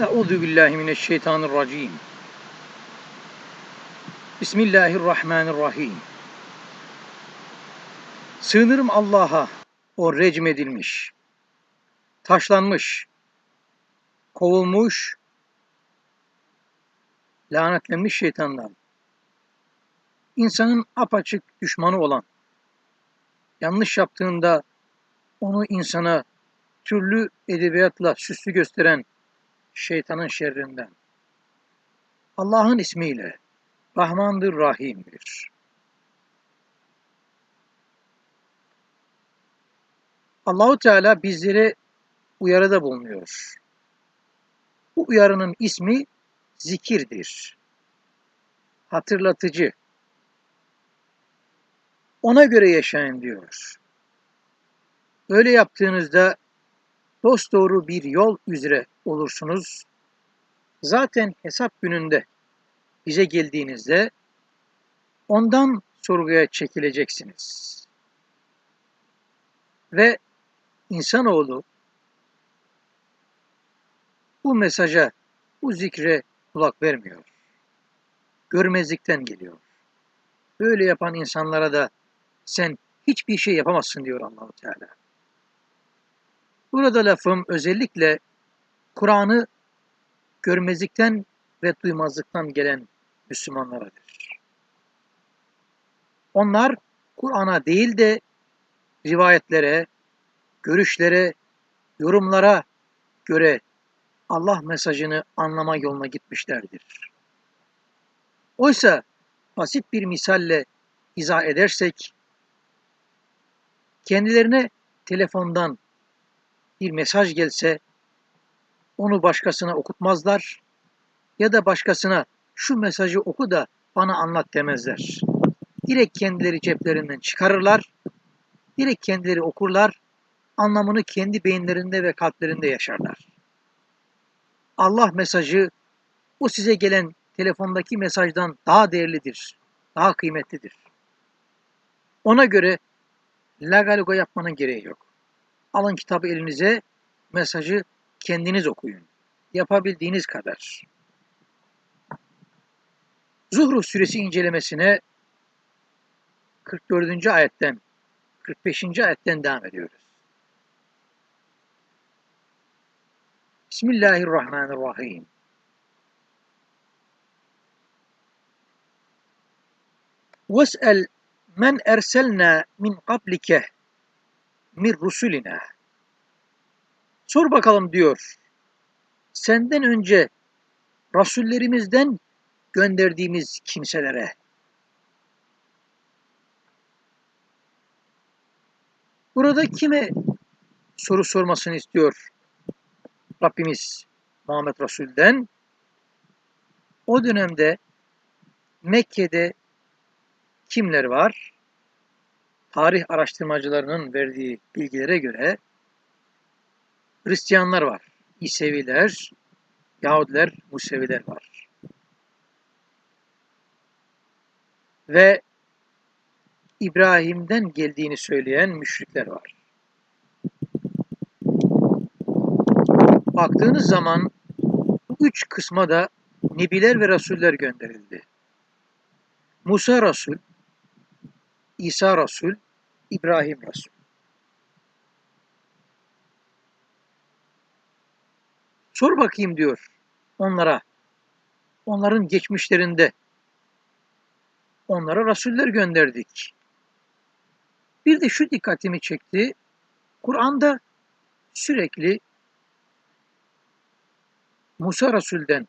Euzu billahi mineşşeytanirracim. Bismillahirrahmanirrahim. Sığınırım Allah'a, o recm edilmiş, taşlanmış, kovulmuş, lanetlenmiş şeytandan. İnsanın apaçık düşmanı olan, yanlış yaptığında onu insana türlü edebiyatla süslü gösteren şeytanın şerrinden. Allah'ın ismiyle Rahmandır, Rahim'dir. Allahu Teala bizlere uyarıda bulunuyor. Bu uyarının ismi zikirdir. Hatırlatıcı. Ona göre yaşayın diyor. Öyle yaptığınızda dosdoğru bir yol üzere olursunuz. Zaten hesap gününde bize geldiğinizde ondan sorguya çekileceksiniz. Ve insanoğlu bu mesaja, bu zikre kulak vermiyor. Görmezlikten geliyor. Böyle yapan insanlara da sen hiçbir şey yapamazsın diyor Allahu Teala. Burada lafım özellikle Kur'an'ı görmezlikten ve duymazlıktan gelen Müslümanlaradır. Onlar Kur'an'a değil de rivayetlere, görüşlere, yorumlara göre Allah mesajını anlama yoluna gitmişlerdir. Oysa basit bir misalle izah edersek, kendilerine telefondan bir mesaj gelse onu başkasına okutmazlar ya da başkasına şu mesajı oku da bana anlat demezler. Direkt kendileri ceplerinden çıkarırlar, direkt kendileri okurlar, anlamını kendi beyinlerinde ve kalplerinde yaşarlar. Allah mesajı o size gelen telefondaki mesajdan daha değerlidir, daha kıymetlidir. Ona göre lagaluga yapmanın gereği yok. Alın kitabı elinize, mesajı kendiniz okuyun. Yapabildiğiniz kadar. Zuhruf suresi incelemesine 44. ayetten 45. ayetten devam ediyoruz. Bismillahirrahmanirrahim. وَاسْأَلْ men erselna min qablike min rusulina. Sor bakalım diyor. Senden önce rasullerimizden gönderdiğimiz kimselere. Burada kime soru sormasını istiyor Rabbimiz Muhammed Resul'den? O dönemde Mekke'de kimler var? Tarih araştırmacılarının verdiği bilgilere göre Hristiyanlar var, İseviler, Yahudiler, Museviler var. Ve İbrahim'den geldiğini söyleyen müşrikler var. Baktığınız zaman üç kısma da nebiler ve rasuller gönderildi. Musa Resul, İsa Resul, İbrahim Resul. Sor bakayım diyor onlara. Onların geçmişlerinde onlara rasuller gönderdik. Bir de şu dikkatimi çekti. Kur'an'da sürekli Musa Resul'den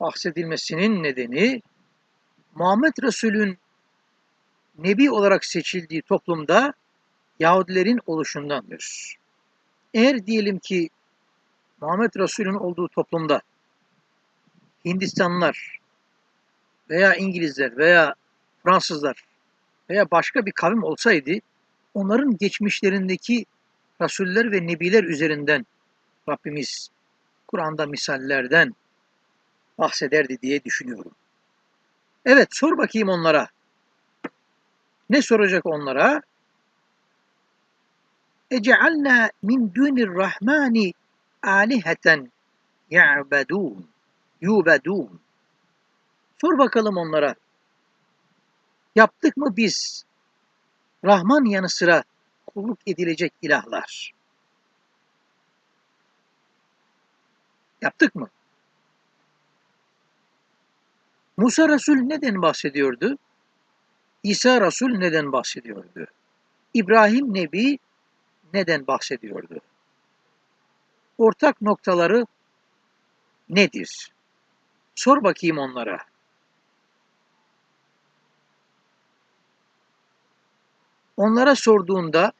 bahsedilmesinin nedeni Muhammed Resul'ün Nebi olarak seçildiği toplumda Yahudilerin oluşundandır. Eğer diyelim ki Muhammed Resul'ün olduğu toplumda Hindistanlılar veya İngilizler veya Fransızlar veya başka bir kavim olsaydı onların geçmişlerindeki rasuller ve nebiler üzerinden Rabbimiz Kur'an'da misallerden bahsederdi diye düşünüyorum. Evet sor bakayım onlara. Ne soracak onlara? Ecealna min dunir rahmani aliheten ya'bedun. Yubedun. Sor bakalım onlara. Yaptık mı biz Rahman yanı sıra kulluk edilecek ilahlar? Yaptık mı? Musa Resul neden bahsediyordu? İsa Resul neden bahsediyordu? İbrahim Nebi neden bahsediyordu? Ortak noktaları nedir? Sor bakayım onlara. Onlara sorduğunda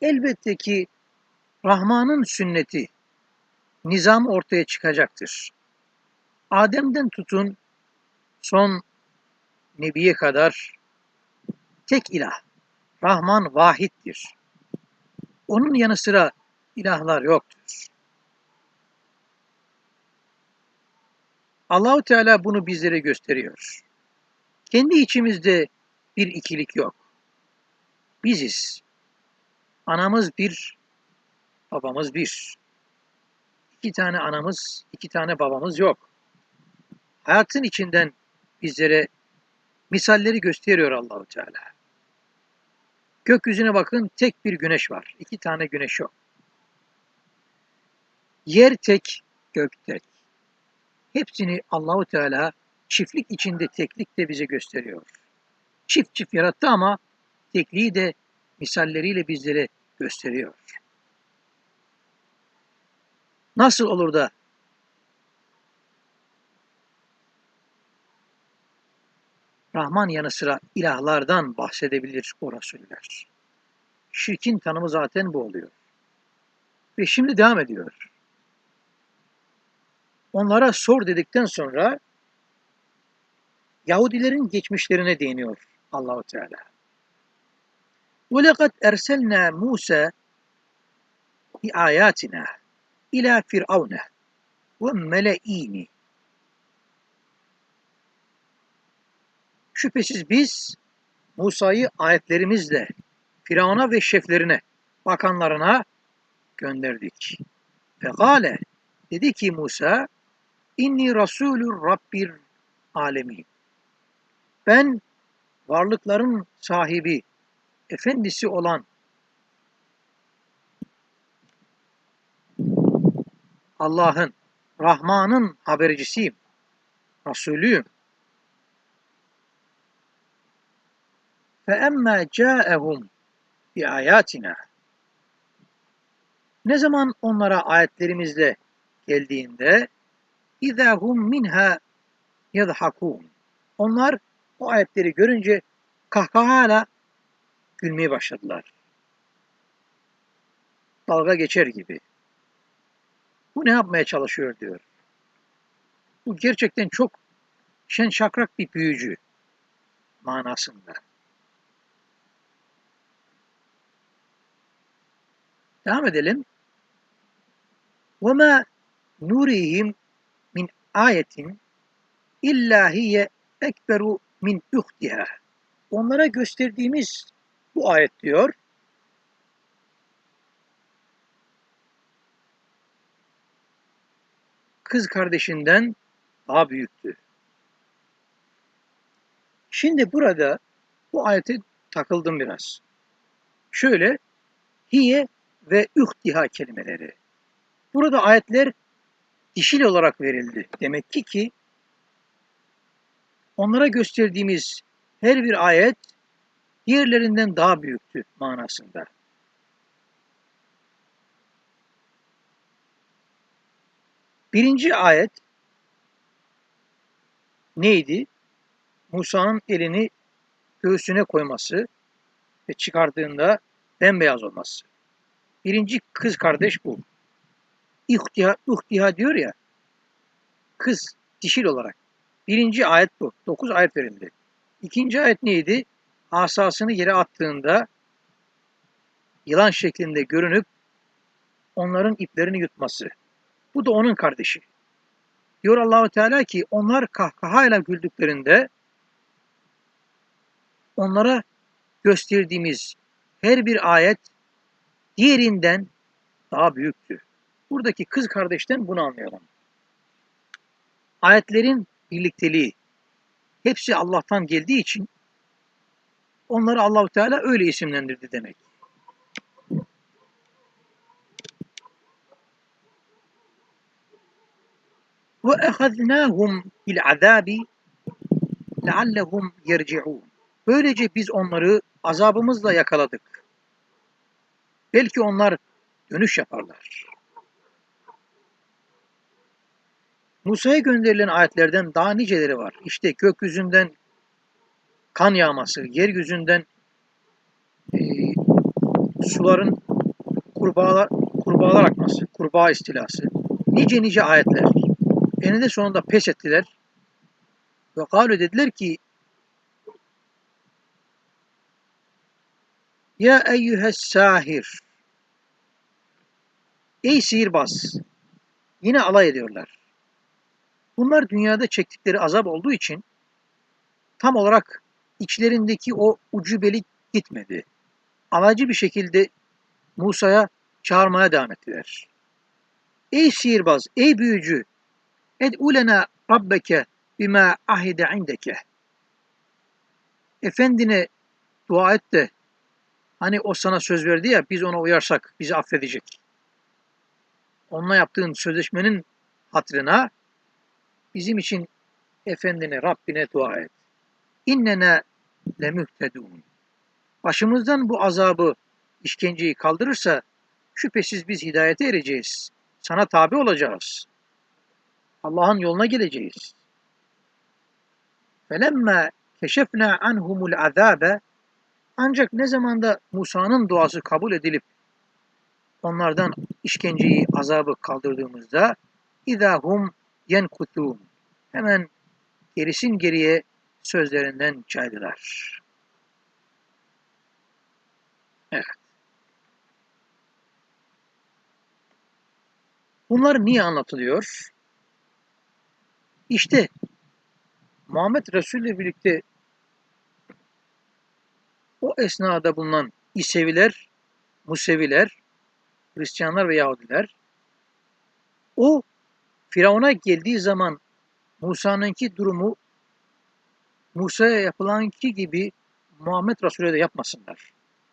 elbette ki Rahman'ın sünneti, nizam ortaya çıkacaktır. Adem'den tutun son Nebi'ye kadar tek ilah, Rahman vahittir. Onun yanı sıra ilahlar yoktur. Allahu Teala bunu bizlere gösteriyor. Kendi içimizde bir ikilik yok. Biziz. Anamız bir, babamız bir. İki tane anamız, iki tane babamız yok. Hayatın içinden bizlere misalleri gösteriyor Allahu Teala. Gökyüzüne bakın tek bir güneş var. İki tane güneş yok. Yer tek, gök tek. Hepsini Allahu Teala çiftlik içinde teklik de bize gösteriyor. Çift çift yarattı ama tekliği de misalleriyle bizlere gösteriyor. Nasıl olur da Rahman yanı sıra ilahlardan bahsedebilir o Resuller. Şirkin tanımı zaten bu oluyor. Ve şimdi devam ediyor. Onlara sor dedikten sonra Yahudilerin geçmişlerine değiniyor Allahu Teala. وَلَقَدْ اَرْسَلْنَا مُوسَى بِآيَاتِنَا اِلَى فِرْعَوْنَ وَمَلَئِينِ Şüphesiz biz Musa'yı ayetlerimizle Firavun'a ve şeflerine, bakanlarına gönderdik. Ve gale dedi ki Musa inni rasulü rabbir alemin. Ben varlıkların sahibi, efendisi olan Allah'ın, Rahman'ın habercisiyim, Resulüyüm. Fe emmâ câehum bi ayatina. Ne zaman onlara ayetlerimizle geldiğinde izahum minha yadhakun. Onlar o ayetleri görünce kahkahayla gülmeye başladılar. Dalga geçer gibi. Bu ne yapmaya çalışıyor diyor. Bu gerçekten çok şen şakrak bir büyücü manasında. Devam edelim. وَمَا نُرِهِمْ min ayetin illa hiye ekberu min uhtiha. Onlara gösterdiğimiz bu ayet diyor. Kız kardeşinden daha büyüktü. Şimdi burada bu ayete takıldım biraz. Şöyle hiye ve uhtiha kelimeleri. Burada ayetler dişil olarak verildi. Demek ki ki onlara gösterdiğimiz her bir ayet diğerlerinden daha büyüktü manasında. Birinci ayet neydi? Musa'nın elini göğsüne koyması ve çıkardığında bembeyaz olması. Birinci kız kardeş bu. İhtiha, ihtiha diyor ya, kız dişil olarak. Birinci ayet bu. Dokuz ayet verildi. İkinci ayet neydi? Asasını yere attığında yılan şeklinde görünüp onların iplerini yutması. Bu da onun kardeşi. Diyor Allahu Teala ki onlar kahkahayla güldüklerinde onlara gösterdiğimiz her bir ayet diğerinden daha büyüktü. Buradaki kız kardeşten bunu anlayalım. ayetlerin birlikteliği hepsi Allah'tan geldiği için onları Allahu Teala öyle isimlendirdi demek. Ve ehadnâhum bil azâbi leallehum yerci'ûn. Böylece biz onları azabımızla yakaladık. Belki onlar dönüş yaparlar. Musa'ya gönderilen ayetlerden daha niceleri var. İşte gökyüzünden kan yağması, yeryüzünden e, suların kurbağalar, kurbağalar akması, kurbağa istilası. Nice nice ayetler. Eninde sonunda pes ettiler. Ve galu dediler ki Ya eyyühes sahir Ey sihirbaz! Yine alay ediyorlar. Bunlar dünyada çektikleri azap olduğu için tam olarak içlerindeki o ucubelik gitmedi. Alaycı bir şekilde Musa'ya çağırmaya devam ettiler. Ey sihirbaz, ey büyücü, ed'ulena rabbeke bima ahide indeke. Efendine dua et de hani o sana söz verdi ya biz ona uyarsak bizi affedecek. Onunla yaptığın sözleşmenin hatırına bizim için Efendine Rabbine dua et. İnnene lemühtedun. Başımızdan bu azabı, işkenceyi kaldırırsa şüphesiz biz hidayete ereceğiz. Sana tabi olacağız. Allah'ın yoluna geleceğiz. Felemme keşefna anhumul azabe ancak ne zamanda Musa'nın duası kabul edilip onlardan işkenceyi, azabı kaldırdığımızda idahum yenkutun hemen gerisin geriye sözlerinden caydılar. Evet. Bunlar niye anlatılıyor? İşte Muhammed Resul ile birlikte o esnada bulunan İseviler, Museviler, Hristiyanlar ve Yahudiler o Firavun'a geldiği zaman Musa'nınki durumu Musa'ya yapılanki gibi Muhammed Resul'e de yapmasınlar.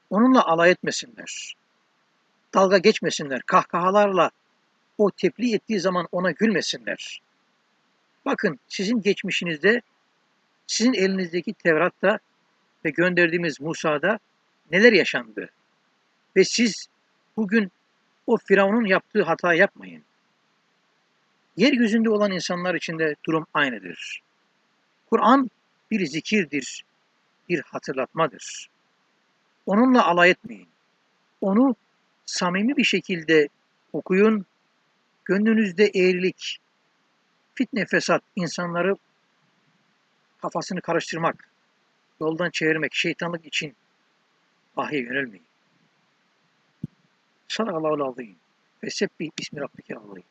Onunla alay etmesinler. Dalga geçmesinler. Kahkahalarla o tebliğ ettiği zaman ona gülmesinler. Bakın sizin geçmişinizde, sizin elinizdeki Tevrat'ta ve gönderdiğimiz Musa'da neler yaşandı. Ve siz bugün o Firavun'un yaptığı hata yapmayın. Yeryüzünde olan insanlar için de durum aynıdır. Kur'an bir zikirdir, bir hatırlatmadır. Onunla alay etmeyin. Onu samimi bir şekilde okuyun. Gönlünüzde eğrilik, fitne fesat, insanları kafasını karıştırmak, yoldan çevirmek, şeytanlık için vahye yönelmeyin. Sadakallahu azim. Ve sebbi ismi rabbike azim.